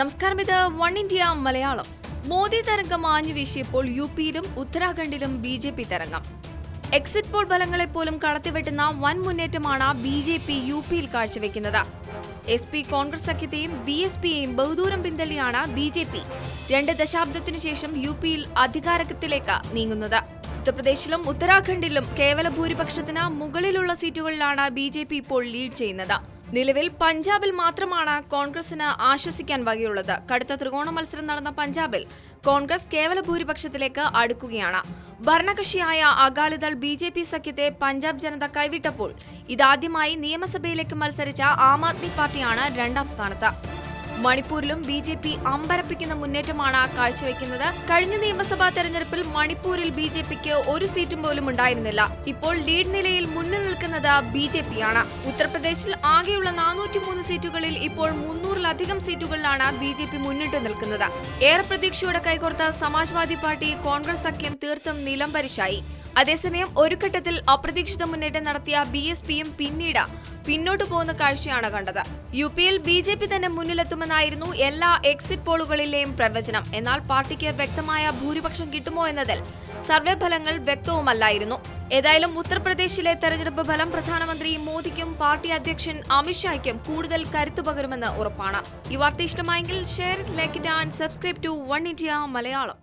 നമസ്കാരം ഇത് one India Malayalam. Modi തരംഗം ആഞ്ഞു വീശിയപ്പോൾ യു പിയിലും ഉത്തരാഖണ്ഡിലും ബി ജെ പി തരംഗം. എക്സിറ്റ് പോൾ ഫലങ്ങളെ പോലും കടത്തിവെട്ടുന്ന വൻ മുന്നേറ്റമാണ് ബി ജെ പി യു പിയിൽ കാഴ്ചവെക്കുന്നത്. എസ് പി കോൺഗ്രസ് സഖ്യത്തെയും ബി എസ് പിയെയും ബഹുദൂരം പിന്തള്ളിയാണ് ബി ജെ പി. രണ്ട് ദശാബ്ദത്തിനു ശേഷം യു പിയിൽ അധികാരത്തിലേക്ക് നീങ്ങുന്നത്. ഉത്തർപ്രദേശിലും ഉത്തരാഖണ്ഡിലും കേവല ഭൂരിപക്ഷത്തിന് മുകളിലുള്ള സീറ്റുകളിലാണ് ബി ജെ പി ഇപ്പോൾ ലീഡ് ചെയ്യുന്നത്. നിലവിൽ പഞ്ചാബിൽ മാത്രമാണ് കോൺഗ്രസിന് ആശ്വസിക്കാൻ വകയുള്ളത്. കടുത്ത ത്രികോണ മത്സരം നടന്ന പഞ്ചാബിൽ കോൺഗ്രസ് കേവല ഭൂരിപക്ഷത്തിലേക്ക് അടുക്കുകയാണ്. ഭരണകക്ഷിയായ അകാലിദൾ ബി ജെ പി സഖ്യത്തെ പഞ്ചാബ് ജനത കൈവിട്ടപ്പോൾ ഇതാദ്യമായി നിയമസഭയിലേക്ക് മത്സരിച്ച ആം ആദ്മി പാർട്ടിയാണ് രണ്ടാം സ്ഥാനത്ത്. മണിപ്പൂരിലും ബി ജെ പി അമ്പരപ്പിക്കുന്ന മുന്നേറ്റമാണ് കാഴ്ചവെക്കുന്നത്. കഴിഞ്ഞ നിയമസഭാ തെരഞ്ഞെടുപ്പിൽ മണിപ്പൂരിൽ ബി ജെ പിക്ക് ഒരു സീറ്റും പോലും ഉണ്ടായിരുന്നില്ല. ഇപ്പോൾ ലീഡ് നിലയിൽ മുന്നിൽ നിൽക്കുന്നത് ബി ജെ പിയാണ്. ഉത്തർപ്രദേശിൽ ആകെയുള്ള നാനൂറ്റിമൂന്ന് സീറ്റുകളിൽ ഇപ്പോൾ മുന്നൂറിലധികം സീറ്റുകളിലാണ് ബി ജെ പി മുന്നിട്ട് നിൽക്കുന്നത്. ഏറെ പ്രതീക്ഷയോടെ കൈകോർത്ത സമാജ്വാദി പാർട്ടി കോൺഗ്രസ് സഖ്യം തീർത്തും നിലംപരിശായി. അതേസമയം ഒരു ഘട്ടത്തിൽ അപ്രതീക്ഷിത മുന്നേറ്റം നടത്തിയ ബി എസ് പിയും പിന്നീട് പിന്നോട്ടു പോകുന്ന കാഴ്ചയാണ് കണ്ടത്. യു പിയിൽ ബി ജെ പി തന്നെ മുന്നിലെത്തുമെന്നായിരുന്നു എല്ലാ എക്സിറ്റ് പോളുകളിലെയും പ്രവചനം. എന്നാൽ പാർട്ടിക്ക് വ്യക്തമായ ഭൂരിപക്ഷം കിട്ടുമോ എന്നതിൽ സർവേ ഫലങ്ങൾ വ്യക്തവുമല്ലായിരുന്നു. ഏതായാലും ഉത്തർപ്രദേശിലെ തെരഞ്ഞെടുപ്പ് ഫലം പ്രധാനമന്ത്രി മോദിക്കും പാർട്ടി അധ്യക്ഷൻ അമിത്ഷായ്ക്കും കൂടുതൽ കരുത്തു പകരുമെന്ന് ഉറപ്പാണ്. ഈ വാർത്ത ഇഷ്ടമായെങ്കിൽ share like and subscribe to one India Malayalam.